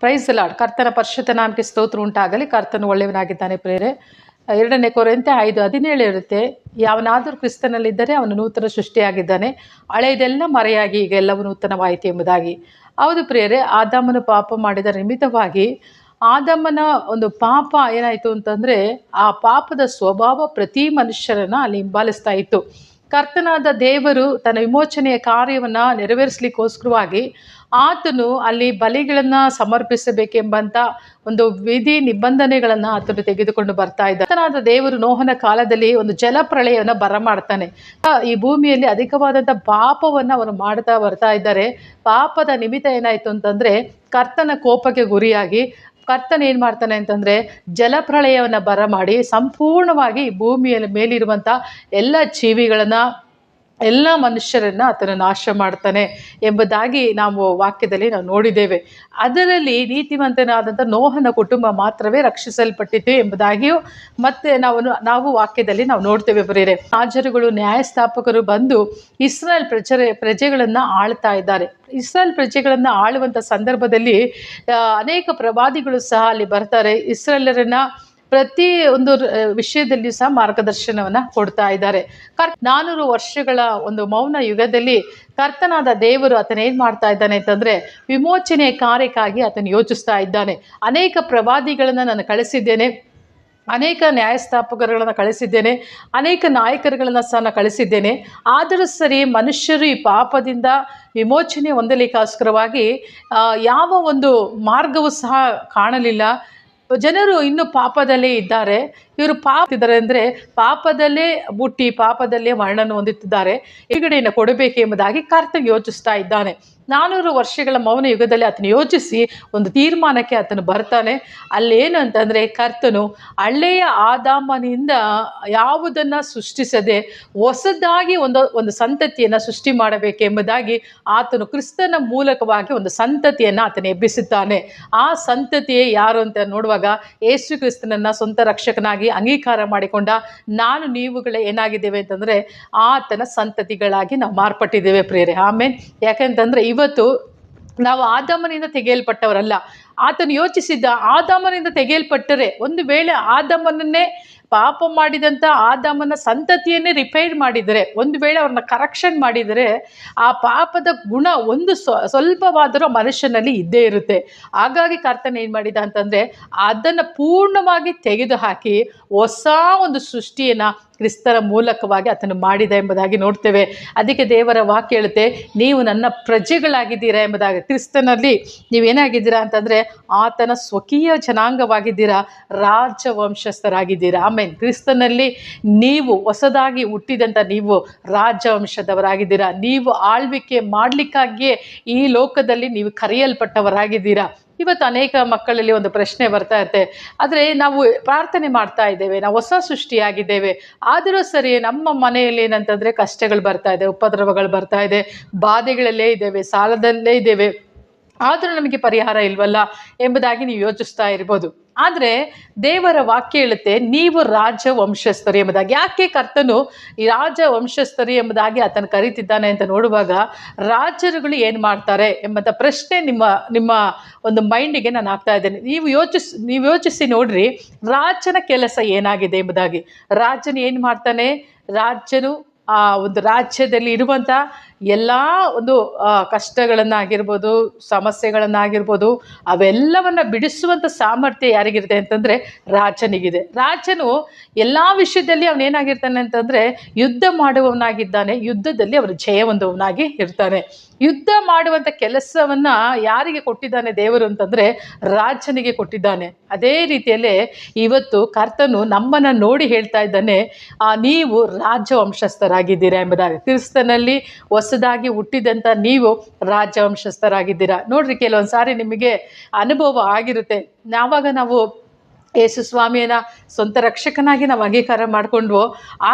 Price Lad ಕರ್ತನ ಪರಿಶುದ್ಧ ನಾಮಕ್ಕೆ ಸ್ತೋತ್ರ ಉಂಟಾಗಲಿ. ಕರ್ತನು ಒಳ್ಳೆಯವನಾಗಿದ್ದಾನೆ ಪ್ರೇರೆ ಎರಡನೇ ಕೊರೆಯಂತೆ ಐದು ಹದಿನೇಳು ಇರುತ್ತೆ ಯಾವನಾದರೂ ಕ್ರಿಸ್ತನಲ್ಲಿದ್ದರೆ ಅವನು ನೂತನ ಸೃಷ್ಟಿಯಾಗಿದ್ದಾನೆ. ಹಳೆಯದೆಲ್ಲ ಮರೆಯಾಗಿ ಈಗ ಎಲ್ಲವೂ ನೂತನವಾಯಿತು ಎಂಬುದಾಗಿ. ಹೌದು ಪ್ರೇರೆ ಆದಾಮನು ಪಾಪ ಮಾಡಿದ ನಿಮಿತ್ತವಾಗಿ ಆದಮ್ಮನ ಒಂದು ಪಾಪ ಏನಾಯಿತು ಅಂತಂದರೆ, ಆ ಪಾಪದ ಸ್ವಭಾವ ಪ್ರತಿ ಮನುಷ್ಯರನ್ನು ಅಲ್ಲಿ ಹಿಂಬಾಲಿಸ್ತಾ ಇತ್ತು. ಕರ್ತನಾದ ದೇವರು ತನ್ನ ವಿಮೋಚನೆಯ ಕಾರ್ಯವನ್ನು ನೆರವೇರಿಸಲಿಕ್ಕೋಸ್ಕರವಾಗಿ ಆತನು ಅಲ್ಲಿ ಬಲಿಗಳನ್ನು ಸಮರ್ಪಿಸಬೇಕೆಂಬಂಥ ಒಂದು ವಿಧಿ ನಿಬಂಧನೆಗಳನ್ನು ಆತನು ತೆಗೆದುಕೊಂಡು ಬರ್ತಾ ಇದ್ದ ಆತನಾದ ದೇವರು ನೋಹನ ಕಾಲದಲ್ಲಿ ಒಂದು ಜಲಪ್ರಳಯವನ್ನು ಬರಮಾಡ್ತಾನೆ. ಈ ಭೂಮಿಯಲ್ಲಿ ಅಧಿಕವಾದಂಥ ಪಾಪವನ್ನು ಅವರು ಮಾಡ್ತಾ ಬರ್ತಾ ಇದ್ದಾರೆ. ಪಾಪದ ನಿಮಿತ್ತ ಏನಾಯಿತು ಅಂತಂದರೆ ಕರ್ತನ ಕೋಪಕ್ಕೆ ಗುರಿಯಾಗಿ ಕರ್ತನ ಏನು ಮಾಡ್ತಾನೆ ಅಂತಂದರೆ ಜಲಪ್ರಳಯವನ್ನು ಬರಮಾಡಿ ಸಂಪೂರ್ಣವಾಗಿ ಭೂಮಿಯಲ್ಲಿ ಮೇಲಿರುವಂಥ ಎಲ್ಲ ಜೀವಿಗಳನ್ನು ಎಲ್ಲ ಮನುಷ್ಯರನ್ನು ಆತನ ನಾಶ ಮಾಡ್ತಾನೆ ಎಂಬುದಾಗಿ ನಾವು ವಾಕ್ಯದಲ್ಲಿ ನಾವು ನೋಡಿದ್ದೇವೆ. ಅದರಲ್ಲಿ ನೀತಿವಂತನಾದಂಥ ನೋಹನ ಕುಟುಂಬ ಮಾತ್ರವೇ ರಕ್ಷಿಸಲ್ಪಟ್ಟಿತು ಎಂಬುದಾಗಿಯೂ ಮತ್ತೆ ನಾವು ನಾವು ವಾಕ್ಯದಲ್ಲಿ ನಾವು ನೋಡ್ತೇವೆ ಬರೀರೆ ರಾಜರುಗಳು, ನ್ಯಾಯಸ್ಥಾಪಕರು ಬಂದು ಇಸ್ರಾಯೇಲ್ ಪ್ರಜೆ ಪ್ರಜೆಗಳನ್ನು ಆಳ್ತಾ ಇದ್ದಾರೆ. ಇಸ್ರಾಯೇಲ್ ಪ್ರಜೆಗಳನ್ನು ಆಳುವಂಥ ಸಂದರ್ಭದಲ್ಲಿ ಅನೇಕ ಪ್ರವಾದಿಗಳು ಸಹ ಅಲ್ಲಿ ಬರ್ತಾರೆ. ಇಸ್ರಾಯೇಲರನ್ನ ಪ್ರತಿ ಒಂದು ವಿಷಯದಲ್ಲಿಯೂ ಸಹ ಮಾರ್ಗದರ್ಶನವನ್ನು ಕೊಡ್ತಾ ಇದ್ದಾರೆ. ಕರ್, ನಾನೂರು ವರ್ಷಗಳ ಒಂದು ಮೌನ ಯುಗದಲ್ಲಿ ಕರ್ತನಾದ ದೇವರು ಆತನ ಏನು ಮಾಡ್ತಾ ಇದ್ದಾನೆ ಅಂತಂದರೆ, ವಿಮೋಚನೆ ಕಾರ್ಯಕ್ಕಾಗಿ ಆತನು ಯೋಚಿಸ್ತಾ ಇದ್ದಾನೆ. ಅನೇಕ ಪ್ರವಾದಿಗಳನ್ನು ನಾನು ಕಳಿಸಿದ್ದೇನೆ, ಅನೇಕ ನ್ಯಾಯಸ್ಥಾಪಕರುಗಳನ್ನು ಕಳಿಸಿದ್ದೇನೆ, ಅನೇಕ ನಾಯಕರುಗಳನ್ನು ಸಹ ನಾನು ಕಳಿಸಿದ್ದೇನೆ. ಆದರೂ ಸರಿ ಮನುಷ್ಯರು ಈ ಪಾಪದಿಂದ ವಿಮೋಚನೆ ಹೊಂದಲಿಕ್ಕೋಸ್ಕರವಾಗಿ ಯಾವ ಒಂದು ಮಾರ್ಗವೂ ಸಹ ಕಾಣಲಿಲ್ಲ. ಜನರು ಇನ್ನೂ ಪಾಪದಲ್ಲೇ ಇದ್ದಾರೆ. ಇವರು ಪಾಪಿದ್ದಾರೆ ಅಂದರೆ ಪಾಪದಲ್ಲೇ ಬುಟ್ಟಿ ಪಾಪದಲ್ಲೇ ಮರಣವನ್ನು ಹೊಂದುತ್ತಿದ್ದಾರೆ. ಕೊಡಬೇಕೆಂಬುದಾಗಿ ಕರ್ತನ್ ಯೋಚಿಸ್ತಾ ಇದ್ದಾನೆ. ನಾನೂರು ವರ್ಷಗಳ ಮೌನ ಯುಗದಲ್ಲಿ ಆತನು ಯೋಚಿಸಿ ಒಂದು ತೀರ್ಮಾನಕ್ಕೆ ಆತನು ಬರ್ತಾನೆ. ಅಲ್ಲೇನು ಅಂತಂದರೆ ಕರ್ತನು ಹಳೆಯ ಆದಾಮನಿಂದ ಯಾವುದನ್ನು ಸೃಷ್ಟಿಸದೆ ಹೊಸದಾಗಿ ಒಂದು ಒಂದು ಸಂತತಿಯನ್ನು ಸೃಷ್ಟಿ ಮಾಡಬೇಕೆಂಬುದಾಗಿ ಆತನು ಕ್ರಿಸ್ತನ ಮೂಲಕವಾಗಿ ಒಂದು ಸಂತತಿಯನ್ನು ಆತನು ಎಬ್ಬಿಸುತ್ತಾನೆ. ಆ ಸಂತತಿಯೇ ಯಾರು ಅಂತ ನೋಡುವಾಗ ಯೇಸು ಕ್ರಿಸ್ತನನ್ನು ಸ್ವಂತ ರಕ್ಷಕನಾಗಿ ಅಂಗೀಕಾರ ಮಾಡಿಕೊಂಡ ನಾನು ನೀವುಗಳೇ ಏನಾಗಿದ್ದೇವೆ ಅಂತಂದರೆ ಆತನ ಸಂತತಿಗಳಾಗಿ ನಾವು ಮಾರ್ಪಟ್ಟಿದ್ದೇವೆ ಪ್ರೇರೆ ಆಮೇಲೆ ಯಾಕಂತಂದರೆ ಇವತ್ತು ನಾವು ಆದಾಮನಿಂದ ತೆಗೆಯಲ್ಪಟ್ಟವರಲ್ಲ. ಆತನು ಯೋಚಿಸಿದ್ದ ಆದಮನಿಂದ ತೆಗೆಯಲ್ಪಟ್ಟರೆ ಒಂದು ವೇಳೆ ಆದಮನನ್ನೇ ಪಾಪ ಮಾಡಿದಂಥ ಆದಮನ ಸಂತತಿಯನ್ನೇ ರಿಪೇರ್ ಮಾಡಿದರೆ, ಒಂದು ವೇಳೆ ಅವ್ರನ್ನ ಕರೆಕ್ಷನ್ ಮಾಡಿದರೆ, ಆ ಪಾಪದ ಗುಣ ಒಂದು ಸ್ವ, ಸ್ವಲ್ಪವಾದರೂ ಮನುಷ್ಯನಲ್ಲಿ ಇದ್ದೇ ಇರುತ್ತೆ. ಹಾಗಾಗಿ ಕರ್ತನ ಏನು ಮಾಡಿದ ಅಂತಂದರೆ, ಅದನ್ನು ಪೂರ್ಣವಾಗಿ ತೆಗೆದುಹಾಕಿ ಹೊಸ ಒಂದು ಸೃಷ್ಟಿಯನ್ನು ಕ್ರಿಸ್ತರ ಮೂಲಕವಾಗಿ ಆತನು ಮಾಡಿದ ಎಂಬುದಾಗಿ ನೋಡ್ತೇವೆ. ಅದಕ್ಕೆ ದೇವರ ವಾಕ್ಯ ಹೇಳುತ್ತೆ, ನೀವು ನನ್ನ ಪ್ರಜೆಗಳಾಗಿದ್ದೀರಾ ಎಂಬುದಾಗಿ. ಕ್ರಿಸ್ತನಲ್ಲಿ ನೀವೇನಾಗಿದ್ದೀರಾ ಅಂತಂದರೆ, ಆತನ ಸ್ವಕೀಯ ಜನಾಂಗವಾಗಿದ್ದೀರಾ, ರಾಜವಂಶಸ್ಥರಾಗಿದ್ದೀರಾ. ಆಮೇಲೆ ಕ್ರಿಸ್ತನಲ್ಲಿ ನೀವು ಹೊಸದಾಗಿ ಹುಟ್ಟಿದಂಥ ನೀವು ರಾಜವಂಶದವರಾಗಿದ್ದೀರಾ. ನೀವು ಆಳ್ವಿಕೆ ಮಾಡಲಿಕ್ಕಾಗಿಯೇ ಈ ಲೋಕದಲ್ಲಿ ನೀವು ಕರೆಯಲ್ಪಟ್ಟವರಾಗಿದ್ದೀರಾ. ಇವತ್ತು ಅನೇಕ ಮಕ್ಕಳಲ್ಲಿ ಒಂದು ಪ್ರಶ್ನೆ ಬರ್ತಾ ಇರುತ್ತೆ. ಆದರೆ ನಾವು ಪ್ರಾರ್ಥನೆ ಮಾಡ್ತಾ ಇದ್ದೇವೆ, ನಾವು ಹೊಸ ಸೃಷ್ಟಿಯಾಗಿದ್ದೇವೆ. ಆದರೂ ಸರಿ ನಮ್ಮ ಮನೆಯಲ್ಲಿ ಏನಂತಂದರೆ ಕಷ್ಟಗಳು ಬರ್ತಾ ಇದೆ, ಉಪದ್ರವಗಳು ಬರ್ತಾ ಇದೆ, ಬಾಧೆಗಳಲ್ಲೇ ಇದ್ದೇವೆ, ಸಾಲದಲ್ಲೇ ಇದ್ದೇವೆ. ಆದರೂ ನಮಗೆ ಪರಿಹಾರ ಇಲ್ವಲ್ಲ ಎಂಬುದಾಗಿ ನೀವು ಯೋಚಿಸ್ತಾ ಇರ್ಬೋದು. ಆದರೆ ದೇವರ ವಾಕ್ಯ ಹೇಳುತ್ತೆ, ನೀವು ರಾಜ ವಂಶಸ್ಥರು ಎಂಬುದಾಗಿ. ಯಾಕೆ ಕರ್ತನು ಈ ರಾಜ ವಂಶಸ್ಥರು ಎಂಬುದಾಗಿ ಆತನು ಕರೀತಿದ್ದಾನೆ ಅಂತ ನೋಡುವಾಗ ರಾಜರುಗಳು ಏನು ಮಾಡ್ತಾರೆ ಎಂಬಂಥ ಪ್ರಶ್ನೆ ನಿಮ್ಮ ನಿಮ್ಮ ಒಂದು ಮೈಂಡಿಗೆ ನಾನು ಹಾಕ್ತಾ ಇದ್ದೇನೆ. ನೀವು ಯೋಚಿಸಿ ನೀವು ಯೋಚಿಸಿ ನೋಡ್ರಿ, ರಾಜನ ಕೆಲಸ ಏನಾಗಿದೆ ಎಂಬುದಾಗಿ. ರಾಜನು ಏನು ಮಾಡ್ತಾನೆ? ರಾಜನು ಆ ಒಂದು ರಾಜ್ಯದಲ್ಲಿ ಇರುವಂಥ ಎಲ್ಲ ಒಂದು ಕಷ್ಟಗಳನ್ನಾಗಿರ್ಬೋದು ಸಮಸ್ಯೆಗಳನ್ನಾಗಿರ್ಬೋದು ಅವೆಲ್ಲವನ್ನು ಬಿಡಿಸುವಂಥ ಸಾಮರ್ಥ್ಯ ಯಾರಿಗಿರುತ್ತೆ ಅಂತಂದರೆ ರಾಜನಿಗಿದೆ. ರಾಜನು ಎಲ್ಲ ವಿಷಯದಲ್ಲಿ ಅವನೇನಾಗಿರ್ತಾನೆ ಅಂತಂದರೆ ಯುದ್ಧ ಮಾಡುವವನಾಗಿದ್ದಾನೆ ಯುದ್ಧದಲ್ಲಿ ಅವರು ಜಯ ಹೊಂದುವವನಾಗಿ ಇರ್ತಾನೆ. ಯುದ್ಧ ಮಾಡುವಂಥ ಕೆಲಸವನ್ನು ಯಾರಿಗೆ ಕೊಟ್ಟಿದ್ದಾನೆ ದೇವರು ಅಂತಂದರೆ ರಾಜನಿಗೆ ಕೊಟ್ಟಿದ್ದಾನೆ. ಅದೇ ರೀತಿಯಲ್ಲಿ ಇವತ್ತು ಕರ್ತನು ನಮ್ಮನ್ನು ನೋಡಿ ಹೇಳ್ತಾ ಇದ್ದಾನೆ ಆ, ನೀವು ರಾಜವಂಶಸ್ಥರಾಗಿದ್ದೀರಾ ಎಂಬುದಾಗಿ. ಕ್ರಿಸ್ತನಲ್ಲಿ ಹೊಸದಾಗಿ ಹುಟ್ಟಿದಂಥ ನೀವು ರಾಜವಂಶಸ್ಥರಾಗಿದ್ದೀರಾ? ನೋಡ್ರಿ, ಕೆಲವೊಂದು ಸಾರಿ ನಿಮಗೆ ಅನುಭವ ಆಗಿರುತ್ತೆ. ಯಾವಾಗ ನಾವು ಯೇಸು ಸ್ವಾಮಿಯನ್ನ ಸ್ವಂತ ರಕ್ಷಕನಾಗಿ ನಾವು ಅಂಗೀಕಾರ ಮಾಡಿಕೊಂಡ್ವೋ,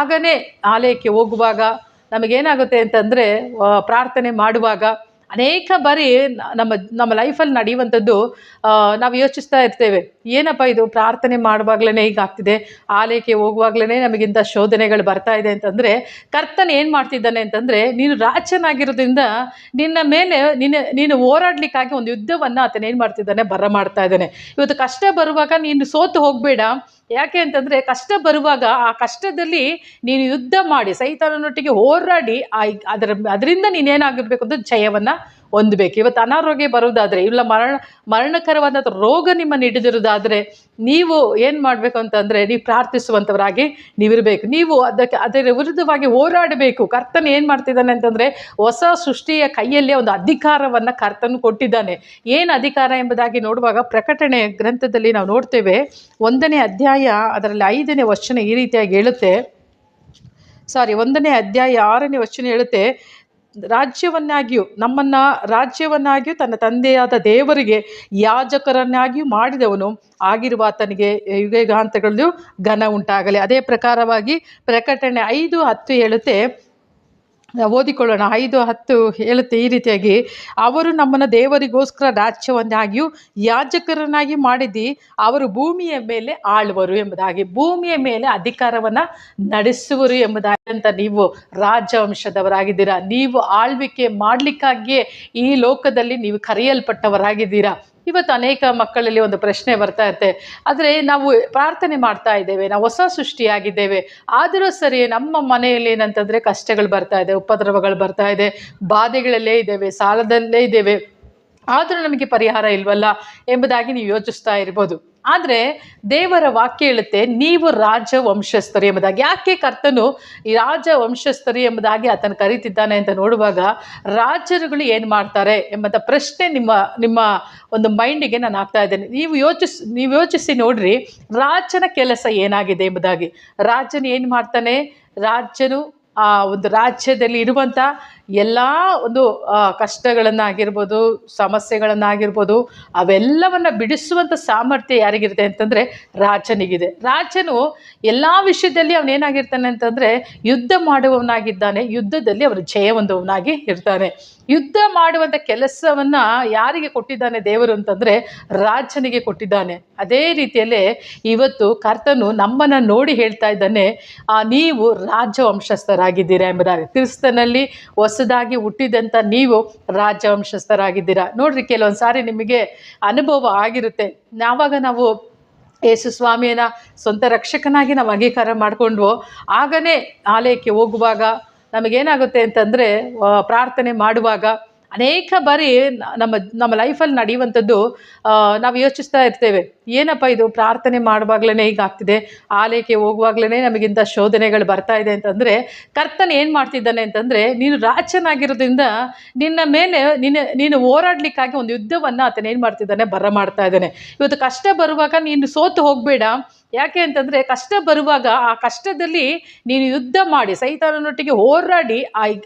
ಆಗನೇ ಆಲಯಕ್ಕೆ ಹೋಗುವಾಗ ನಮಗೇನಾಗುತ್ತೆ ಅಂತಂದರೆ ಪ್ರಾರ್ಥನೆ ಮಾಡುವಾಗ ಅನೇಕ ಬಾರಿ ನಮ್ಮ ನಮ್ಮ ಲೈಫಲ್ಲಿ ನಡೆಯುವಂಥದ್ದು ನಾವು ಯೋಚಿಸ್ತಾ ಇರ್ತೇವೆ. ಏನಪ್ಪ ಇದು? ಪ್ರಾರ್ಥನೆ ಮಾಡುವಾಗಲೇ ಹೀಗಾಗ್ತಿದೆ. ಆಲಯಕ್ಕೆ ಹೋಗುವಾಗಲೇ ನಮಗಿಂತ ಶೋಧನೆಗಳು ಬರ್ತಾ ಇದೆ ಅಂತಂದರೆ, ಕರ್ತನ ಏನು ಮಾಡ್ತಿದ್ದಾನೆ ಅಂತಂದರೆ, ನೀನು ರಾಜನಾಗಿರೋದ್ರಿಂದ ನಿನ್ನ ಮೇಲೆ ನಿನ್ನ, ನೀನು ಹೋರಾಡ್ಲಿಕ್ಕಾಗಿ ಒಂದು ಯುದ್ಧವನ್ನು ಆತನೇನು ಮಾಡ್ತಿದ್ದಾನೆ? ಬರ ಮಾಡ್ತಾ ಇದ್ದಾನೆ. ಇವತ್ತು ಕಷ್ಟ ಬರುವಾಗ ನೀನು ಸೋತು ಹೋಗಬೇಡ. ಯಾಕೆ ಅಂತಂದರೆ ಕಷ್ಟ ಬರುವಾಗ ಆ ಕಷ್ಟದಲ್ಲಿ ನೀನು ಯುದ್ಧ ಮಾಡಿ ಸೈತಾನನೊಟ್ಟಿಗೆ ಹೋರಾಡಿ ಅದರ ಅದರಿಂದ ನೀನೇನಾಗಿರ್ಬೇಕು ಅಂತ ಜಯವನ್ನು ಹೊಂದಬೇಕು ಇವತ್ತು ಅನಾರೋಗ್ಯ ಬರೋದಾದರೆ ಇಲ್ಲ ಮರಣ, ಮರಣಕರವಾದ ರೋಗ ನಿಮ್ಮನ್ನು ಹಿಡಿದಿರೋದಾದರೆ ನೀವು ಏನು ಮಾಡಬೇಕು ಅಂತಂದರೆ, ನೀವು ಪ್ರಾರ್ಥಿಸುವಂಥವರಾಗಿ ನೀವಿರಬೇಕು. ನೀವು ಅದಕ್ಕೆ, ಅದರ ವಿರುದ್ಧವಾಗಿ ಹೋರಾಡಬೇಕು. ಕರ್ತನ ಏನು ಮಾಡ್ತಿದ್ದಾನೆ ಅಂತಂದರೆ, ಹೊಸ ಸೃಷ್ಟಿಯ ಕೈಯಲ್ಲೇ ಒಂದು ಅಧಿಕಾರವನ್ನು ಕರ್ತನು ಕೊಟ್ಟಿದ್ದಾನೆ. ಏನು ಅಧಿಕಾರ ಎಂಬುದಾಗಿ ನೋಡುವಾಗ ಪ್ರಕಟಣೆ ಗ್ರಂಥದಲ್ಲಿ ನಾವು ನೋಡ್ತೇವೆ, ಒಂದನೇ ಅಧ್ಯಾಯ, ಅದರಲ್ಲಿ ಐದನೇ ವಚನ ಈ ರೀತಿಯಾಗಿ ಹೇಳುತ್ತೆ. ಸಾರಿ ಒಂದನೇ ಅಧ್ಯಾಯ ಆರನೇ ವಚನ ಹೇಳುತ್ತೆ. ರಾಜ್ಯವನ್ನಾಗಿಯೂ, ನಮ್ಮನ್ನು ರಾಜ್ಯವನ್ನಾಗಿಯೂ ತನ್ನ ತಂದೆಯಾದ ದೇವರಿಗೆ ಯಾಜಕರನ್ನಾಗಿಯೂ ಮಾಡಿದವನು ಆಗಿರುವ ಆತನಿಗೆ ಯುಗಯುಗಾಂತಗಳಲ್ಲೂ ಘನ ಉಂಟಾಗಲಿ. ಅದೇ ಪ್ರಕಾರವಾಗಿ ಪ್ರಕಟಣೆ ಐದು ಹತ್ತು ಹೇಳುತ್ತೆ ಓದಿಕೊಳ್ಳೋಣ. ಐದು, ಹತ್ತು ಹೇಳುತ್ತೆ ಈ ರೀತಿಯಾಗಿ. ಅವರು ನಮ್ಮನ್ನು ದೇವರಿಗೋಸ್ಕರ ರಾಜ್ಯವನ್ನಾಗಿಯೂ ಯಾಜಕರನ್ನಾಗಿ ಮಾಡಿದ್ದು, ಅವರು ಭೂಮಿಯ ಮೇಲೆ ಆಳುವರು ಎಂಬುದಾಗಿ. ಭೂಮಿಯ ಮೇಲೆ ಅಧಿಕಾರವನ್ನು ನಡೆಸುವರು ಎಂಬುದಾಗಿ ಅಂತ ನೀವು ರಾಜವಂಶದವರಾಗಿದ್ದೀರಾ. ನೀವು ಆಳ್ವಿಕೆ ಮಾಡಲಿಕ್ಕಾಗಿಯೇ ಈ ಲೋಕದಲ್ಲಿ ನೀವು ಕರೆಯಲ್ಪಟ್ಟವರಾಗಿದ್ದೀರಾ. ಇವತ್ತು ಅನೇಕ ಮಕ್ಕಳಲ್ಲಿ ಒಂದು ಪ್ರಶ್ನೆ ಬರ್ತಾ ಇರುತ್ತೆ. ಆದರೆ ನಾವು ಪ್ರಾರ್ಥನೆ ಮಾಡ್ತಾ ಇದ್ದೇವೆ, ನಾವು ಹೊಸ ಸೃಷ್ಟಿಯಾಗಿದ್ದೇವೆ. ಆದರೂ ಸರಿ ನಮ್ಮ ಮನೆಯಲ್ಲಿ ಏನಂತಂದರೆ ಕಷ್ಟಗಳು ಬರ್ತಾ ಇದೆ, ಉಪದ್ರವಗಳು ಬರ್ತಾ ಇದೆ, ಬಾಧೆಗಳಲ್ಲೇ ಇದ್ದೇವೆ, ಸಾಲದಲ್ಲೇ ಇದ್ದೇವೆ. ಆದರೂ ನಮಗೆ ಪರಿಹಾರ ಇಲ್ವಲ್ಲ ಎಂಬುದಾಗಿ ನೀವು ಯೋಚಿಸ್ತಾ ಇರ್ಬೋದು. ಆದರೆ ದೇವರ ವಾಕ್ಯ ಹೇಳುತ್ತೆ, ನೀವು ರಾಜ ವಂಶಸ್ಥರು ಎಂಬುದಾಗಿ. ಯಾಕೆ ಕರ್ತನು ಈ ರಾಜ ವಂಶಸ್ಥರು ಎಂಬುದಾಗಿ ಆತನು ಕರೀತಿದ್ದಾನೆ ಅಂತ ನೋಡುವಾಗ ರಾಜರುಗಳು ಏನು ಮಾಡ್ತಾರೆ ಎಂಬಂಥ ಪ್ರಶ್ನೆ ನಿಮ್ಮ ನಿಮ್ಮ ಒಂದು ಮೈಂಡಿಗೆ ನಾನು ಆಗ್ತಾ ಇದ್ದೇನೆ. ನೀವು ಯೋಚಿಸ್, ನೀವು ಯೋಚಿಸಿ ನೋಡ್ರಿ, ರಾಜನ ಕೆಲಸ ಏನಾಗಿದೆ ಎಂಬುದಾಗಿ. ರಾಜನು ಏನು ಮಾಡ್ತಾನೆ? ರಾಜನು ಆ ಒಂದು ರಾಜ್ಯದಲ್ಲಿ ಇರುವಂಥ ಎಲ್ಲ ಒಂದು ಕಷ್ಟಗಳನ್ನಾಗಿರ್ಬೋದು ಸಮಸ್ಯೆಗಳನ್ನಾಗಿರ್ಬೋದು ಅವೆಲ್ಲವನ್ನು ಬಿಡಿಸುವಂಥ ಸಾಮರ್ಥ್ಯ ಯಾರಿಗಿರುತ್ತೆ ಅಂತಂದರೆ ರಾಜನಿಗಿದೆ. ರಾಜನು ಎಲ್ಲ ವಿಷಯದಲ್ಲಿ ಅವನೇನಾಗಿರ್ತಾನೆ ಅಂತಂದರೆ ಯುದ್ಧ ಮಾಡುವವನಾಗಿದ್ದಾನೆ ಯುದ್ಧದಲ್ಲಿ ಅವನು ಜಯ ಹೊಂದುವವನಾಗಿ ಇರ್ತಾನೆ. ಯುದ್ಧ ಮಾಡುವಂಥ ಕೆಲಸವನ್ನು ಯಾರಿಗೆ ಕೊಟ್ಟಿದ್ದಾನೆ ದೇವರು ಅಂತಂದರೆ ರಾಜನಿಗೆ ಕೊಟ್ಟಿದ್ದಾನೆ. ಅದೇ ರೀತಿಯಲ್ಲಿ ಇವತ್ತು ಕರ್ತನು ನಮ್ಮನ್ನು ನೋಡಿ ಹೇಳ್ತಾ ಇದ್ದಾನೆ ಆ, ನೀವು ರಾಜವಂಶಸ್ಥರಾಗಿದ್ದೀರಾ ಎಂಬುದಾಗಿ. ಕ್ರಿಸ್ತನಲ್ಲಿ ಹೊಸದಾಗಿ ಹುಟ್ಟಿದಂಥ ನೀವು ರಾಜವಂಶಸ್ಥರಾಗಿದ್ದೀರಾ? ನೋಡ್ರಿ, ಕೆಲವೊಂದು ಸಾರಿ ನಿಮಗೆ ಅನುಭವ ಆಗಿರುತ್ತೆ. ಯಾವಾಗ ನಾವು ಯೇಸು ಸ್ವಾಮಿಯನ್ನ ಸ್ವಂತ ರಕ್ಷಕನಾಗಿ ನಾವು ಅಂಗೀಕಾರ ಮಾಡಿಕೊಂಡ್ವು, ಆಗನೇ ಆಲಯಕ್ಕೆ ಹೋಗುವಾಗ ನಮಗೇನಾಗುತ್ತೆ ಅಂತಂದರೆ ಪ್ರಾರ್ಥನೆ ಮಾಡುವಾಗ ಅನೇಕ ಬಾರಿ ನಮ್ಮ ನಮ್ಮ ಲೈಫಲ್ಲಿ ನಡೆಯುವಂಥದ್ದು ನಾವು ಯೋಚಿಸ್ತಾ ಇರ್ತೇವೆ. ಏನಪ್ಪ ಇದು? ಪ್ರಾರ್ಥನೆ ಮಾಡುವಾಗಲೇ ಹೀಗಾಗ್ತಿದೆ. ಆಲಯಕ್ಕೆ ಹೋಗುವಾಗ್ಲೇ ನಮಗಿಂತ ಶೋಧನೆಗಳು ಬರ್ತಾ ಇದೆ ಅಂತಂದರೆ, ಕರ್ತನ ಏನು ಮಾಡ್ತಿದ್ದಾನೆ ಅಂತಂದರೆ, ನೀನು ರಾಜನಾಗಿರೋದ್ರಿಂದ ನಿನ್ನ ಮೇಲೆ ನಿನ್ನ, ನೀನು ಹೋರಾಡಲಿಕ್ಕಾಗಿ ಒಂದು ಯುದ್ಧವನ್ನು ಆತನ ಏನು ಮಾಡ್ತಿದ್ದಾನೆ? ಬರ ಮಾಡ್ತಾ ಇದ್ದಾನೆ. ಇವತ್ತು ಕಷ್ಟ ಬರುವಾಗ ನೀನು ಸೋತು ಹೋಗಬೇಡ. ಯಾಕೆ ಅಂತಂದರೆ ಕಷ್ಟ ಬರುವಾಗ ಆ ಕಷ್ಟದಲ್ಲಿ ನೀನು ಯುದ್ಧ ಮಾಡಿ ಸೈತಾನನೊಟ್ಟಿಗೆ ಹೋರಾಡಿ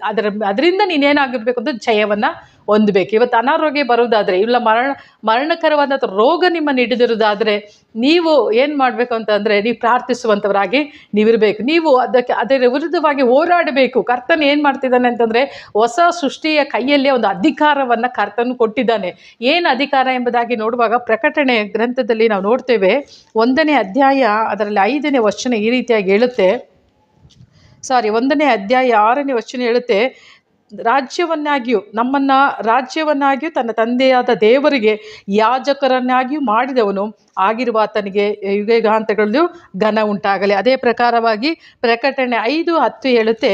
ಅದರ, ಅದರಿಂದ ನೀನೇನಾಗಿರ್ಬೇಕು ಅಂತ ಜಯವನ್ನು ಹೊಂದಬೇಕು ಇವತ್ತು ಅನಾರೋಗ್ಯ ಬರುವುದಾದರೆ, ಇಲ್ಲ ಮರಣ ಮರಣಕರವಾದಂಥ ರೋಗ ನಿಮ್ಮನ್ನು ಹಿಡಿದಿರೋದಾದರೆ ನೀವು ಏನು ಮಾಡಬೇಕು ಅಂತಂದರೆ ನೀವು ಪ್ರಾರ್ಥಿಸುವಂಥವರಾಗಿ ನೀವಿರಬೇಕು. ನೀವು ಅದಕ್ಕೆ, ಅದರ ವಿರುದ್ಧವಾಗಿ ಹೋರಾಡಬೇಕು. ಕರ್ತನ ಏನು ಮಾಡ್ತಿದ್ದಾನೆ ಅಂತಂದರೆ, ಹೊಸ ಸೃಷ್ಟಿಯ ಕೈಯಲ್ಲಿ ಒಂದು ಅಧಿಕಾರವನ್ನು ಕರ್ತನು ಕೊಟ್ಟಿದ್ದಾನೆ. ಏನು ಅಧಿಕಾರ ಎಂಬುದಾಗಿ ನೋಡುವಾಗ ಪ್ರಕಟಣೆ ಗ್ರಂಥದಲ್ಲಿ ನಾವು ನೋಡ್ತೇವೆ, ಒಂದನೇ ಅಧ್ಯಾಯ, ಅದರಲ್ಲಿ ಐದನೇ ವಚನ ಈ ರೀತಿಯಾಗಿ ಹೇಳುತ್ತೆ. ಸಾರಿ ಒಂದನೇ ಅಧ್ಯಾಯ ಆರನೇ ವಚನ ಹೇಳುತ್ತೆ. ರಾಜ್ಯವನ್ನಾಗಿಯೂ, ನಮ್ಮನ್ನು ರಾಜ್ಯವನ್ನಾಗಿಯೂ ತನ್ನ ತಂದೆಯಾದ ದೇವರಿಗೆ ಯಾಜಕರನ್ನಾಗಿಯೂ ಮಾಡಿದವನು ಆಗಿರುವ ಆತನಿಗೆ ಯುಗಗಾಂತಗಳದ್ದು ಘನ ಉಂಟಾಗಲಿ. ಅದೇ ಪ್ರಕಾರವಾಗಿ ಪ್ರಕಟಣೆ ಐದು ಹತ್ತು ಹೇಳುತ್ತೆ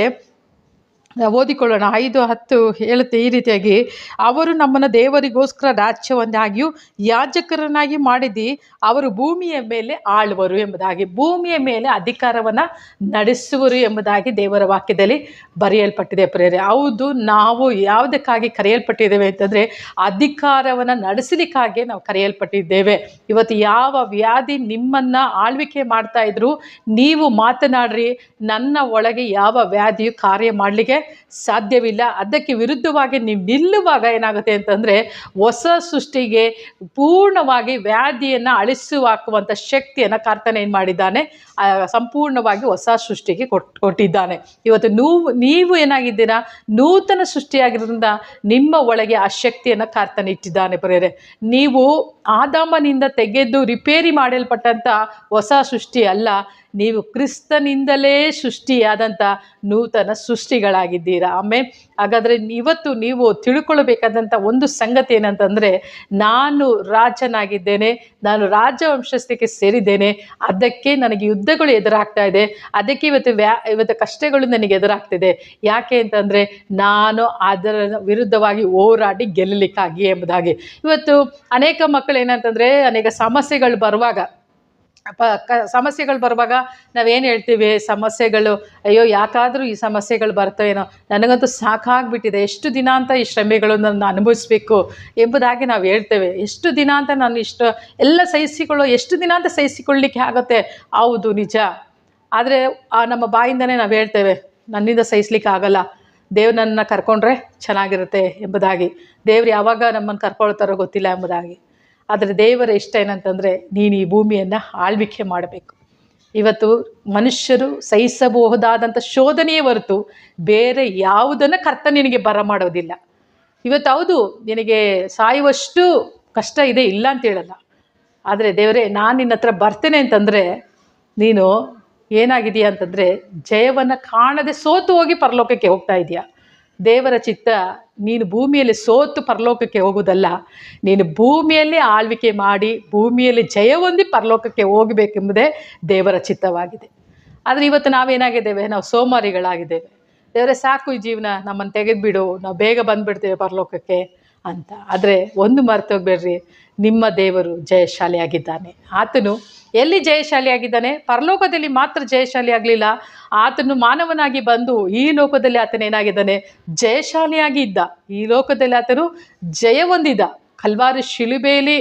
ಓದಿಕೊಳ್ಳೋಣ. ಐದು ಹತ್ತು ಹೇಳುತ್ತೆ ಈ ರೀತಿಯಾಗಿ. ಅವರು ನಮ್ಮನ್ನು ದೇವರಿಗೋಸ್ಕರ ರಾಜ್ಯವನ್ನಾಗಿಯೂ ಯಾಜಕರನ್ನಾಗಿ ಮಾಡಿದ್ದು, ಅವರು ಭೂಮಿಯ ಮೇಲೆ ಆಳುವರು ಎಂಬುದಾಗಿ. ಭೂಮಿಯ ಮೇಲೆ ಅಧಿಕಾರವನ್ನು ನಡೆಸುವರು ಎಂಬುದಾಗಿ ದೇವರ ವಾಕ್ಯದಲ್ಲಿ ಬರೆಯಲ್ಪಟ್ಟಿದೆ ಪ್ರೇರೆ ಹೌದು, ನಾವು ಯಾವುದಕ್ಕಾಗಿ ಕರೆಯಲ್ಪಟ್ಟಿದ್ದೇವೆ ಅಂತಂದರೆ, ಅಧಿಕಾರವನ್ನು ನಡೆಸಲಿಕ್ಕಾಗಿ ನಾವು ಕರೆಯಲ್ಪಟ್ಟಿದ್ದೇವೆ. ಇವತ್ತು ಯಾವ ವ್ಯಾಧಿ ನಿಮ್ಮನ್ನು ಆಳ್ವಿಕೆ ಮಾಡ್ತಾ ಇದ್ರು, ನೀವು ಮಾತನಾಡ್ರಿ, ನನ್ನ ಒಳಗೆ ಯಾವ ವ್ಯಾಧಿಯು ಕಾರ್ಯ ಮಾಡಲಿಕ್ಕೆ ಸಾಧ್ಯವಿಲ್ಲ. ಅದಕ್ಕೆ ವಿರುದ್ಧವಾಗಿ ನೀವು ನಿಲ್ಲುವಾಗ ಏನಾಗುತ್ತೆ ಅಂತಂದರೆ ಹೊಸ ಸೃಷ್ಟಿಗೆ ಪೂರ್ಣವಾಗಿ ವ್ಯಾಧಿಯನ್ನು ಅಳಿಸು ಹಾಕುವಂಥ ಶಕ್ತಿಯನ್ನು ಕರ್ತನೆ ಏನು ಮಾಡಿದ್ದಾನೆ? ಸಂಪೂರ್ಣವಾಗಿ ಹೊಸ ಸೃಷ್ಟಿಗೆ ಕೊಟ್, ಕೊಟ್ಟಿದ್ದಾನೆ. ಇವತ್ತು ನೀವು ನೀವು ಏನಾಗಿದ್ದೀರಾ? ನೂತನ ಸೃಷ್ಟಿಯಾಗಿರೋದ್ರಿಂದ ನಿಮ್ಮ ಒಳಗೆ ಆ ಶಕ್ತಿಯನ್ನು ಕರ್ತನೆ ಇಟ್ಟಿದ್ದಾನೆ ಬರೆಯರೆ ನೀವು ಆದಾಮನಿಂದ ತೆಗೆದು ರಿಪೇರಿ ಮಾಡಲ್ಪಟ್ಟಂಥ ಹೊಸ ಸೃಷ್ಟಿ ಅಲ್ಲ. ನೀವು ಕ್ರಿಸ್ತನಿಂದಲೇ ಸೃಷ್ಟಿಯಾದಂಥ ನೂತನ ಸೃಷ್ಟಿಗಳಾಗಿದ್ದೀರಾ. ಆಮೇಲೆ ಹಾಗಾದರೆ ಇವತ್ತು ನೀವು ತಿಳ್ಕೊಳ್ಬೇಕಾದಂಥ ಒಂದು ಸಂಗತಿ ಏನಂತಂದರೆ, ನಾನು ರಾಜನಾಗಿದ್ದೇನೆ, ನಾನು ರಾಜವಂಶಸ್ಥಕ್ಕೆ ಸೇರಿದ್ದೇನೆ, ಅದಕ್ಕೆ ನನಗೆ ಯುದ್ಧಗಳು ಎದುರಾಗ್ತಾ ಇದೆ, ಅದಕ್ಕೆ ಇವತ್ತು ವ್ಯಾ, ಇವತ್ತು ಕಷ್ಟಗಳು ನನಗೆ ಎದುರಾಗ್ತಿದೆ. ಯಾಕೆ ಅಂತಂದರೆ, ನಾನು ಅದರ ವಿರುದ್ಧವಾಗಿ ಹೋರಾಡಿ ಗೆಲ್ಲಲಿಕ್ಕಾಗಿ ಎಂಬುದಾಗಿ. ಇವತ್ತು ಅನೇಕ ಮಕ್ಕಳು ಏನಂತಂದರೆ, ಅನೇಕ ಸಮಸ್ಯೆಗಳು ಬರುವಾಗ ಪ ಕ, ಸಮಸ್ಯೆಗಳು ಬರುವಾಗ ನಾವೇನು ಹೇಳ್ತೀವಿ, ಸಮಸ್ಯೆಗಳು, ಅಯ್ಯೋ, ಯಾಕಾದರೂ ಈ ಸಮಸ್ಯೆಗಳು ಬರ್ತವೇನೋ ನನಗಂತೂ ಸಾಕಾಗ್ಬಿಟ್ಟಿದೆ, ಎಷ್ಟು ದಿನ ಅಂತ ಈ ಶ್ರಮೆಗಳನ್ನು ನಾನು ಅನುಭವಿಸ್ಬೇಕು ಎಂಬುದಾಗಿ ನಾವು ಹೇಳ್ತೇವೆ. ಎಷ್ಟು ದಿನ ಅಂತ ನಾನು ಇಷ್ಟು, ಎಲ್ಲ ಸಹಿಸಿಕೊಳ್ಳೋ, ಎಷ್ಟು ದಿನ ಅಂತ ಸಹಿಸಿಕೊಳ್ಳಿಕ್ಕೆ ಆಗುತ್ತೆ? ಹೌದು, ನಿಜ. ಆದರೆ ನಮ್ಮ ಬಾಯಿಂದನೇ ನಾವು ಹೇಳ್ತೇವೆ, ನನ್ನಿಂದ ಸಹಿಸ್ಲಿಕ್ಕೆ ಆಗಲ್ಲ. ದೇವ್ರನ್ನ ಕರ್ಕೊಂಡ್ರೆ ಚೆನ್ನಾಗಿರುತ್ತೆ ಎಂಬುದಾಗಿ. ದೇವ್ರು ಯಾವಾಗ ನಮ್ಮನ್ನು ಕರ್ಕೊಳ್ತಾರೋ ಗೊತ್ತಿಲ್ಲ ಎಂಬುದಾಗಿ. ಆದರೆ ದೇವರ ಇಷ್ಟ ಏನಂತಂದರೆ ನೀನು ಈ ಭೂಮಿಯನ್ನು ಆಳ್ವಿಕೆ ಮಾಡಬೇಕು. ಇವತ್ತು ಮನುಷ್ಯರು ಸಹಿಸಬಹುದಾದಂಥ ಶೋಧನೆಯೇ ಹೊರತು ಬೇರೆ ಯಾವುದನ್ನು ಕರ್ತ ನಿನಗೆ ಬರ ಮಾಡೋದಿಲ್ಲ. ಇವತ್ತು ಹೌದು, ನಿನಗೆ ಸಾಯುವಷ್ಟು ಕಷ್ಟ ಇದೆ, ಇಲ್ಲ ಅಂತ ಹೇಳಲ್ಲ. ಆದರೆ ದೇವರೇ, ನಾನು ನಿನ್ನ ಹತ್ರ ಬರ್ತೇನೆ ಅಂತಂದರೆ ನೀನು ಏನಾಗಿದೆಯಾ ಅಂತಂದರೆ ಜಯವನ್ನು ಕಾಣದೆ ಸೋತು ಹೋಗಿ ಪರಲೋಕಕ್ಕೆ ಹೋಗ್ತಾ ಇದೆಯಾ? ದೇವರ ಚಿತ್ತ ನೀನು ಭೂಮಿಯಲ್ಲಿ ಸೋತು ಪರಲೋಕಕ್ಕೆ ಹೋಗುವುದಲ್ಲ, ನೀನು ಭೂಮಿಯಲ್ಲಿ ಆಳ್ವಿಕೆ ಮಾಡಿ ಭೂಮಿಯಲ್ಲಿ ಜಯ ಹೊಂದಿ ಪರಲೋಕಕ್ಕೆ ಹೋಗಬೇಕೆಂಬುದೇ ದೇವರ ಚಿತ್ತವಾಗಿದೆ. ಆದರೆ ಇವತ್ತು ನಾವೇನಾಗಿದ್ದೇವೆ? ನಾವು ಸೋಮಾರಿಗಳಾಗಿದ್ದೇವೆ. ದೇವರೇ, ಸಾಕು ಈ ಜೀವನ ನಮ್ಮನ್ನು ತೆಗೆದುಬಿಡು. ನಾವು ಬೇಗ ಬಂದುಬಿಡ್ತೇವೆ ಪರಲೋಕಕ್ಕೆ. ಅಂತ. ಆದರೆ ಒಂದು ಮರ್ತೋಗ್ಬೇಡ್ರಿ ನಿಮ್ಮ ದೇವರು ಜಯಶಾಲಿಯಾಗಿದ್ದಾನೆ. ಆತನು ಎಲ್ಲಿ ಜಯಶಾಲಿಯಾಗಿದ್ದಾನೆ? ಪರಲೋಕದಲ್ಲಿ ಮಾತ್ರ ಜಯಶಾಲಿ ಆಗಲಿಲ್ಲ. ಆತನು ಮಾನವನಾಗಿ ಬಂದು ಈ ಲೋಕದಲ್ಲಿ ಆತನೇನಾಗಿದ್ದಾನೆ ಜಯಶಾಲಿಯಾಗಿ ಇದ್ದ ಈ ಲೋಕದಲ್ಲಿ ಆತನು ಜಯ ಹೊಂದಿದ. ಶಿಲುಬೇಲಿ ಶಿಲುಬೆಯಲ್ಲಿ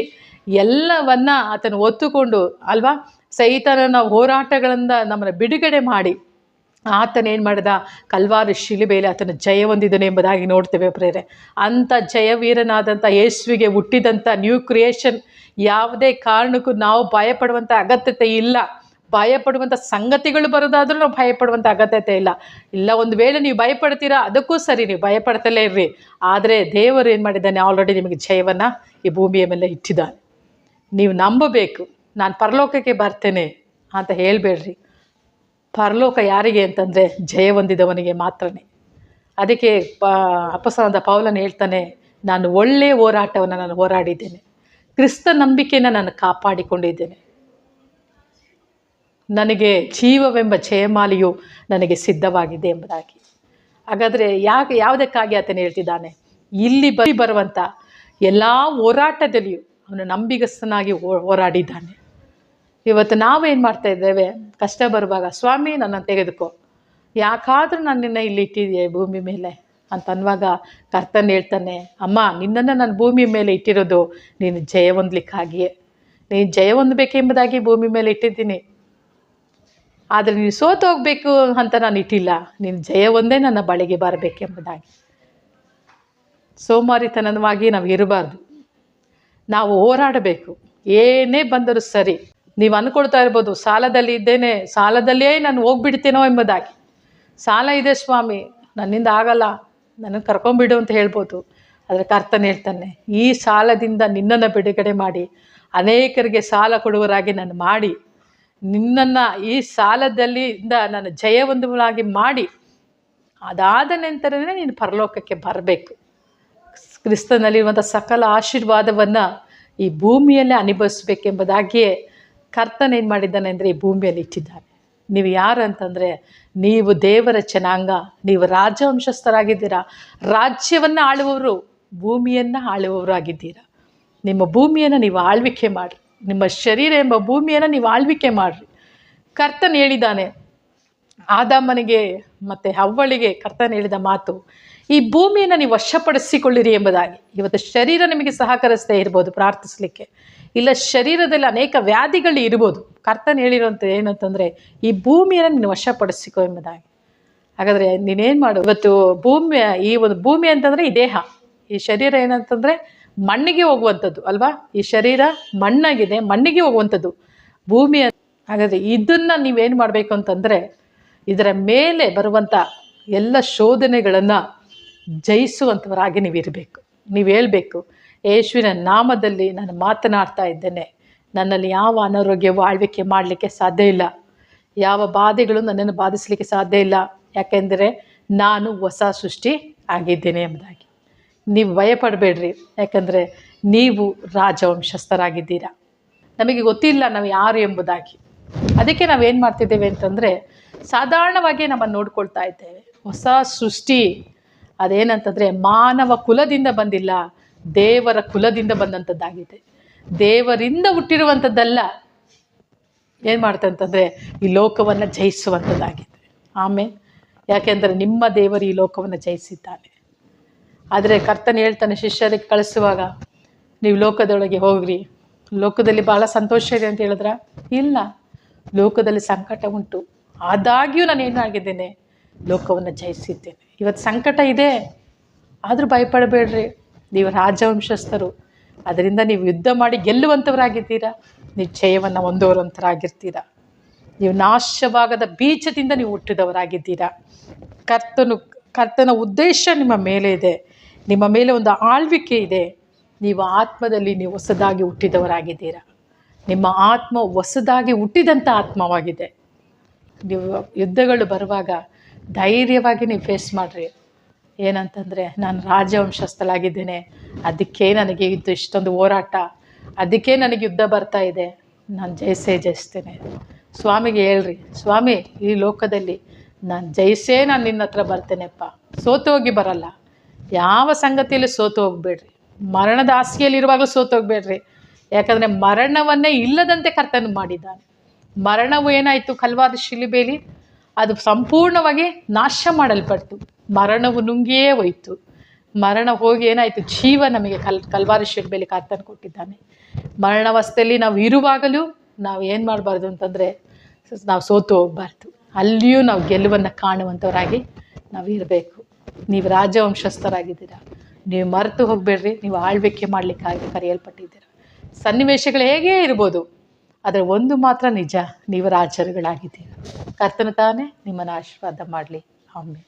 ಎಲ್ಲವನ್ನ ಆತನು ಒತ್ತುಕೊಂಡು, ಅಲ್ವಾ? ಸೈತನನ ಹೋರಾಟಗಳಿಂದ ನಮ್ಮನ್ನು ಬಿಡುಗಡೆ ಮಾಡಿ ಆತನ ಏನು ಮಾಡಿದ? ಕಲ್ವಾರ ಶಿಲುಬೆಯಲ್ಲಿ ಆತನ ಜಯ ಹೊಂದಿದ್ದಾನೆ ಎಂಬುದಾಗಿ ನೋಡ್ತೇವೆ ಪ್ರೇರೆ. ಅಂಥ ಜಯವೀರನಾದಂಥ ಯೇಸುವಿಗೆ ಹುಟ್ಟಿದಂಥ ನ್ಯೂ ಕ್ರಿಯೇಷನ್ ಯಾವುದೇ ಕಾರಣಕ್ಕೂ ನಾವು ಭಯಪಡುವಂಥ ಅಗತ್ಯತೆ ಇಲ್ಲ. ಭಯಪಡುವಂಥ ಸಂಗತಿಗಳು ಬರೋದಾದರೂ ನಾವು ಭಯಪಡುವಂಥ ಅಗತ್ಯತೆ ಇಲ್ಲ. ಇಲ್ಲ, ಒಂದು ವೇಳೆ ನೀವು ಭಯಪಡ್ತೀರಾ, ಅದಕ್ಕೂ ಸರಿ, ನೀವು ಭಯಪಡ್ತಲೇ ಇರ್ರಿ. ಆದರೆ ದೇವರು ಏನು ಮಾಡಿದ್ದಾನೆ? ಆಲ್ರೆಡಿ ನಿಮಗೆ ಜಯವನ್ನು ಈ ಭೂಮಿಯ ಮೇಲೆ ಇಟ್ಟಿದ್ದಾನೆ. ನೀವು ನಂಬಬೇಕು, ನಾನು ಪರಲೋಕಕ್ಕೆ ಬರ್ತೇನೆ ಅಂತ ಹೇಳಬೇಡ್ರಿ. ಪರಲೋಕ ಯಾರಿಗೆ ಅಂತಂದರೆ ಜಯ ಹೊಂದಿದವನಿಗೆ ಮಾತ್ರನೇ. ಅದಕ್ಕೆ ಪ ಅಪಸರದ ಪೌಲನ್ ಹೇಳ್ತಾನೆ, ನಾನು ಒಳ್ಳೆಯ ಹೋರಾಟವನ್ನು ನಾನು ಹೋರಾಡಿದ್ದೇನೆ. ಕ್ರಿಸ್ತ ನಂಬಿಕೆಯನ್ನು ನಾನು ಕಾಪಾಡಿಕೊಂಡಿದ್ದೇನೆ. ನನಗೆ ಜೀವವೆಂಬ ಜಯಮಾಲಿಯು ನನಗೆ ಸಿದ್ಧವಾಗಿದೆ ಎಂಬುದಾಗಿ. ಹಾಗಾದರೆ ಯಾಕೆ, ಯಾವುದಕ್ಕಾಗಿ ಆತನು ಹೇಳ್ತಿದ್ದಾನೆ? ಇಲ್ಲಿ ಬರಿ ಬರುವಂಥ ಎಲ್ಲ ಹೋರಾಟದಲ್ಲಿಯೂ ಅವನು ನಂಬಿಗಸ್ತನಾಗಿ ಹೋರಾಡಿದ್ದಾನೆ. ಇವತ್ತು ನಾವೇನು ಮಾಡ್ತಾ ಇದ್ದೇವೆ? ಕಷ್ಟ ಬರುವಾಗ, ಸ್ವಾಮಿ ನನ್ನನ್ನು ತೆಗೆದುಕೋ. ಯಾಕಾದರೂ ನನ್ನನ್ನು ಇಲ್ಲಿ ಇಟ್ಟಿದೆಯಾ ಭೂಮಿ ಮೇಲೆ? ಅಂತ ಅನ್ನುವಾಗ ಕರ್ತನ್ ಹೇಳ್ತಾನೆ, ಅಮ್ಮ, ನಿನ್ನನ್ನು ನಾನು ಭೂಮಿ ಮೇಲೆ ಇಟ್ಟಿರೋದು ನೀನು ಜಯ ಹೊಂದ್ಲಿಕ್ಕಾಗಿಯೇ. ನೀನು ಜಯ ಹೊಂದಬೇಕೆಂಬುದಾಗಿ ಭೂಮಿ ಮೇಲೆ ಇಟ್ಟಿದ್ದೀನಿ. ಆದರೆ ನೀನು ಸೋತು ಹೋಗಬೇಕು ಅಂತ ನಾನು ಇಟ್ಟಿಲ್ಲ. ನೀನು ಜಯ ಒಂದೇ ನನ್ನ ಬಳಿಗೆ ಬರಬೇಕೆಂಬುದಾಗಿ ಸೋಮಾರಿತನವಾಗಿ ನಾವು ಇರಬಾರ್ದು. ನಾವು ಹೋರಾಡಬೇಕು. ಏನೇ ಬಂದರೂ ಸರಿ. ನೀವು ಅಂದ್ಕೊಳ್ತಾ ಇರ್ಬೋದು, ಸಾಲದಲ್ಲಿ ಇದ್ದೇನೆ ಸಾಲದಲ್ಲೇ ನಾನು ಹೋಗ್ಬಿಡ್ತೇನೋ ಎಂಬುದಾಗಿ. ಸಾಲ ಇದೆ ಸ್ವಾಮಿ, ನನ್ನಿಂದ ಆಗಲ್ಲ ನನಗೆ ಕರ್ಕೊಂಬಿಡು ಅಂತ ಹೇಳ್ಬೋದು. ಆದರೆ ಕರ್ತನ ಹೇಳ್ತಾನೆ, ಈ ಸಾಲದಿಂದ ನಿನ್ನನ್ನು ಬಿಡುಗಡೆ ಮಾಡಿ, ಅನೇಕರಿಗೆ ಸಾಲ ಕೊಡುವರಾಗಿ ನಾನು ಮಾಡಿ, ನಿನ್ನನ್ನು ಈ ಸಾಲದಲ್ಲಿ ಇಂದ ನಾನು ಜಯವೊಂದುವನಾಗಿ ಮಾಡಿ, ಅದಾದ ನಂತರನೇ ನೀನು ಪರಲೋಕಕ್ಕೆ ಬರಬೇಕು. ಕ್ರಿಸ್ತನಲ್ಲಿರುವಂಥ ಸಕಲ ಆಶೀರ್ವಾದವನ್ನು ಈ ಭೂಮಿಯಲ್ಲೇ ಅನುಭವಿಸ್ಬೇಕೆಂಬುದಾಗಿಯೇ ಕರ್ತನ ಏನು ಮಾಡಿದ್ದಾನೆ ಅಂದರೆ ಈ ಭೂಮಿಯಲ್ಲಿ ಇಟ್ಟಿದ್ದಾನೆ. ನೀವು ಯಾರು ಅಂತಂದರೆ, ನೀವು ದೇವರ ಜನಾಂಗ, ನೀವು ರಾಜವಂಶಸ್ಥರಾಗಿದ್ದೀರಾ, ರಾಜ್ಯವನ್ನು ಆಳುವವರು, ಭೂಮಿಯನ್ನು ಆಳುವವರು ಆಗಿದ್ದೀರಾ. ನಿಮ್ಮ ಭೂಮಿಯನ್ನು ನೀವು ಆಳ್ವಿಕೆ ಮಾಡಿರಿ. ನಿಮ್ಮ ಶರೀರ ಎಂಬ ಭೂಮಿಯನ್ನು ನೀವು ಆಳ್ವಿಕೆ ಮಾಡಿರಿ. ಕರ್ತನ್ ಹೇಳಿದ್ದಾನೆ, ಆದಾಮನಿಗೆ ಮತ್ತು ಹವ್ವಳಿಗೆ ಕರ್ತನ್ ಹೇಳಿದ ಮಾತು, ಈ ಭೂಮಿಯನ್ನು ನೀವು ವಶಪಡಿಸಿಕೊಳ್ಳಿರಿ ಎಂಬುದಾಗಿ. ಇವತ್ತು ಶರೀರ ನಿಮಗೆ ಸಹಕರಿಸದೇ ಇರ್ಬೋದು, ಪ್ರಾರ್ಥಿಸಲಿಕ್ಕೆ. ಇಲ್ಲ ಶರೀರದಲ್ಲಿ ಅನೇಕ ವ್ಯಾಧಿಗಳು ಇರ್ಬೋದು. ಕರ್ತನ್ ಹೇಳಿರುವಂಥ ಏನಂತಂದರೆ, ಈ ಭೂಮಿಯನ್ನು ನೀನು ವಶಪಡಿಸಿಕೊ ಎಂಬುದಾಗಿ. ಹಾಗಾದರೆ ನೀನೇನು ಮಾಡು? ಇವತ್ತು ಭೂಮಿ, ಈ ಒಂದು ಭೂಮಿ ಅಂತಂದರೆ ಈ ದೇಹ. ಈ ಶರೀರ ಏನಂತಂದರೆ ಮಣ್ಣಿಗೆ ಹೋಗುವಂಥದ್ದು, ಅಲ್ವಾ? ಈ ಶರೀರ ಮಣ್ಣಾಗಿದೆ, ಮಣ್ಣಿಗೆ ಹೋಗುವಂಥದ್ದು. ಭೂಮಿ ಹಾಗಾದರೆ ಇದನ್ನು ನೀವೇನು ಮಾಡಬೇಕು ಅಂತಂದರೆ ಇದರ ಮೇಲೆ ಬರುವಂಥ ಎಲ್ಲ ಶೋಧನೆಗಳನ್ನು ಜಯಿಸುವಂಥವರಾಗಿ ನೀವು ಇರಬೇಕು ನೀವು ಹೇಳಬೇಕು ಯೇಸುವಿನ ನಾಮದಲ್ಲಿ ನಾನು ಮಾತನಾಡ್ತಾ ಇದ್ದೇನೆ. ನನ್ನಲ್ಲಿ ಯಾವ ಅನಾರೋಗ್ಯವು ಆಳ್ವಿಕೆ ಮಾಡಲಿಕ್ಕೆ ಸಾಧ್ಯ ಇಲ್ಲ. ಯಾವ ಬಾಧೆಗಳು ನನ್ನನ್ನು ಬಾಧಿಸಲಿಕ್ಕೆ ಸಾಧ್ಯ ಇಲ್ಲ. ಯಾಕೆಂದರೆ ನಾನು ಹೊಸ ಸೃಷ್ಟಿ ಆಗಿದ್ದೇನೆ ಎಂಬುದಾಗಿ. ನೀವು ಭಯಪಡಬೇಡ್ರಿ. ಯಾಕಂದರೆ ನೀವು ರಾಜವಂಶಸ್ಥರಾಗಿದ್ದೀರಾ. ನಮಗೆ ಗೊತ್ತಿಲ್ಲ ನಾವು ಯಾರು ಎಂಬುದಾಗಿ. ಅದಕ್ಕೆ ನಾವೇನು ಮಾಡ್ತಿದ್ದೇವೆ ಅಂತಂದರೆ, ಸಾಧಾರಣವಾಗಿ ನಮ್ಮನ್ನು ನೋಡ್ಕೊಳ್ತಾ ಇದ್ದೇವೆ. ಹೊಸ ಸೃಷ್ಟಿ. ಅದೇನಂತಂದರೆ ಮಾನವ ಕುಲದಿಂದ ಬಂದಿಲ್ಲ. ದೇವರ ಕುಲದಿಂದ ಬಂದಂಥದ್ದಾಗಿದೆ. ದೇವರಿಂದ ಹುಟ್ಟಿರುವಂಥದ್ದಲ್ಲ. ಏನು ಮಾಡ್ತೆ ಅಂತಂದರೆ ಈ ಲೋಕವನ್ನು ಜಯಿಸುವಂಥದ್ದಾಗಿದೆ. ಆಮೇಲೆ ಯಾಕೆಂದರೆ ನಿಮ್ಮ ದೇವರು ಈ ಲೋಕವನ್ನು ಜಯಿಸಿದ್ದಾನೆ. ಆದರೆ ಕರ್ತನ ಹೇಳ್ತಾನೆ, ಶಿಷ್ಯರಿಗೆ ಕಳಿಸುವಾಗ, ನೀವು ಲೋಕದೊಳಗೆ ಹೋಗ್ರಿ. ಲೋಕದಲ್ಲಿ ಭಾಳ ಸಂತೋಷ ಇದೆ ಅಂತ ಹೇಳಿದ್ರ? ಇಲ್ಲ. ಲೋಕದಲ್ಲಿ ಸಂಕಟ ಉಂಟು. ಆದಾಗ್ಯೂ ನಾನು ಏನಾಗಿದ್ದೇನೆ ಲೋಕವನ್ನು ಜಯಿಸಿದ್ದೇನೆ. ಇವತ್ತು ಸಂಕಟ ಇದೆ. ಆದರೂ ಭಯಪಡಬೇಡ್ರಿ. ನೀವು ರಾಜವಂಶಸ್ಥರು. ಅದರಿಂದ ನೀವು ಯುದ್ಧ ಮಾಡಿ ಗೆಲ್ಲುವಂಥವರಾಗಿದ್ದೀರಾ ನಿಶ್ಚಯವನ್ನು ಹೊಂದುವಂಥರಾಗಿರ್ತೀರಾ ನೀವು ನಾಶವಾಗದ ಬೀಜದಿಂದ ನೀವು ಹುಟ್ಟಿದವರಾಗಿದ್ದೀರಾ? ಕರ್ತನು, ಕರ್ತನ ಉದ್ದೇಶ ನಿಮ್ಮ ಮೇಲೆ ಇದೆ. ನಿಮ್ಮ ಮೇಲೆ ಒಂದು ಆಳ್ವಿಕೆ ಇದೆ. ನೀವು ಆತ್ಮದಲ್ಲಿ ನೀವು ಹೊಸದಾಗಿ ಹುಟ್ಟಿದವರಾಗಿದ್ದೀರಾ? ನಿಮ್ಮ ಆತ್ಮ ಹೊಸದಾಗಿ ಹುಟ್ಟಿದಂಥ ಆತ್ಮವಾಗಿದೆ. ನೀವು ಯುದ್ಧಗಳು ಬರುವಾಗ ಧೈರ್ಯವಾಗಿ ನೀವು ಫೇಸ್ ಮಾಡಿರಿ. ಏನಂತಂದರೆ, ನಾನು ರಾಜವಂಶಸ್ಥಳಾಗಿದ್ದೇನೆ. ಅದಕ್ಕೆ ನನಗೆ ಇದು ಇಷ್ಟೊಂದು ಹೋರಾಟ. ಅದಕ್ಕೆ ನನಗೆ ಯುದ್ಧ ಬರ್ತಾ ಇದೆ. ನಾನು ಜಯಿಸೇ ಜಯಿಸ್ತೇನೆ. ಸ್ವಾಮಿಗೆ ಹೇಳ್ರಿ. ಸ್ವಾಮಿ, ಈ ಲೋಕದಲ್ಲಿ ನಾನು ಜಯಿಸೇ ನಾನು ನಿನ್ನ ಹತ್ರ ಬರ್ತೇನೆಪ್ಪ. ಸೋತು ಹೋಗಿ ಬರಲ್ಲ. ಯಾವ ಸಂಗತಿಯಲ್ಲಿ ಸೋತು ಹೋಗ್ಬೇಡ್ರಿ. ಮರಣದ ಹಾಸಿಗೆಯಲ್ಲಿರುವಾಗಲೂ ಸೋತು ಹೋಗ್ಬೇಡ್ರಿ. ಯಾಕಂದರೆ ಮರಣವನ್ನೇ ಇಲ್ಲದಂತೆ ಕರ್ತನ ಮಾಡಿದ್ದಾನೆ. ಮರಣವು ಏನಾಯಿತು? ಕಲ್ವಾದ ಶಿಲಿಬೇಲಿ ಅದು ಸಂಪೂರ್ಣವಾಗಿ ನಾಶ ಮಾಡಲ್ಪಡ್ತು. ಮರಣವು ನುಂಗಿಯೇ ಹೋಯಿತು. ಮರಣ ಹೋಗಿ ಏನಾಯಿತು? ಜೀವ ನಮಗೆ ಕಲ್, ಕಲ್ವಾರಿ ಮೇಲೆ ಕರ್ತನು ಕೊಟ್ಟಿದ್ದಾನೆ. ಮರಣಾವಸ್ಥೆಯಲ್ಲಿ ನಾವು ಇರುವಾಗಲೂ ನಾವು ಏನು ಮಾಡಬಾರ್ದು ಅಂತಂದರೆ ನಾವು ಸೋತು ಹೋಗಬಾರ್ದು. ಅಲ್ಲಿಯೂ ನಾವು ಗೆಲುವನ್ನು ಕಾಣುವಂಥವರಾಗಿ ನಾವು ಇರಬೇಕು. ನೀವು ರಾಜವಂಶಸ್ಥರಾಗಿದ್ದೀರಾ. ನೀವು ಮರೆತು ಹೋಗಬೇಡ್ರಿ. ನೀವು ಆಳ್ವಿಕೆ ಮಾಡಲಿಕ್ಕಾಗಿ ಕರೆಯಲ್ಪಟ್ಟಿದ್ದೀರ. ಸನ್ನಿವೇಶಗಳು ಹೇಗೇ ಇರ್ಬೋದು, ಆದರೆ ಒಂದು ಮಾತ್ರ ನಿಜ, ನೀವು ರಾಜರುಗಳಾಗಿದ್ದೀರಾ. ಕರ್ತನ ತಾನೇ ನಿಮ್ಮನ್ನು ಆಶೀರ್ವಾದ ಮಾಡಲಿ. ಆಮೇಲೆ